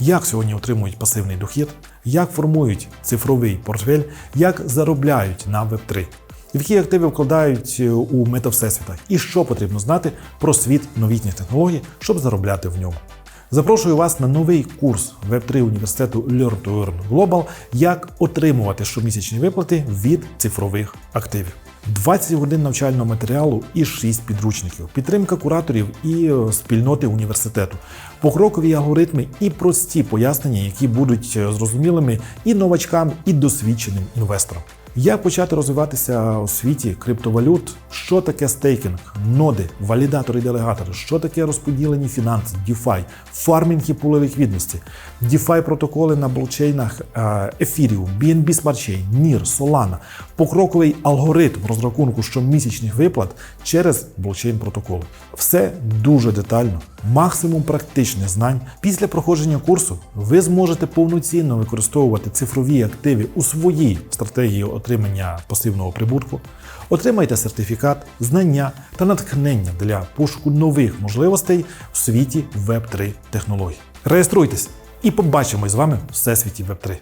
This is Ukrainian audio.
як сьогодні отримують пасивний дохід, як формують цифровий портфель, як заробляють на Web3, які активи вкладають е, у метавсесвітах, і що потрібно знати про світ новітніх технологій, щоб заробляти в ньому. Запрошую вас на новий курс Web3 університету Learn to Earn Global, як отримувати щомісячні виплати від цифрових активів. 20 годин навчального матеріалу і 6 підручників, підтримка кураторів і е, спільноти університету, покрокові алгоритми і прості пояснення, які будуть е, зрозумілими і новачкам, і досвідченим інвесторам. Як почати розвиватися у світі криптовалют? Що таке стейкінг, ноди, валідатори, і делегатори, що таке розподілені фінанси, DeFi, фармінг і пули ліквідності, DeFi протоколи на блокчейнах е, Ethereum, BNB Smart Chain, NIR, Solana, покроковий алгоритм розрахунку щомісячних виплат через блокчейн протоколи. Все дуже детально, максимум практичних знань. Після проходження курсу ви зможете повноцінно використовувати цифрові активи у своїй стратегії отримання пасивного прибутку. Отримайте сертифікат, знання та натхнення для пошуку нових можливостей у світі Web3 технологій. Реєструйтесь і побачимось з вами в всесвіті Web3.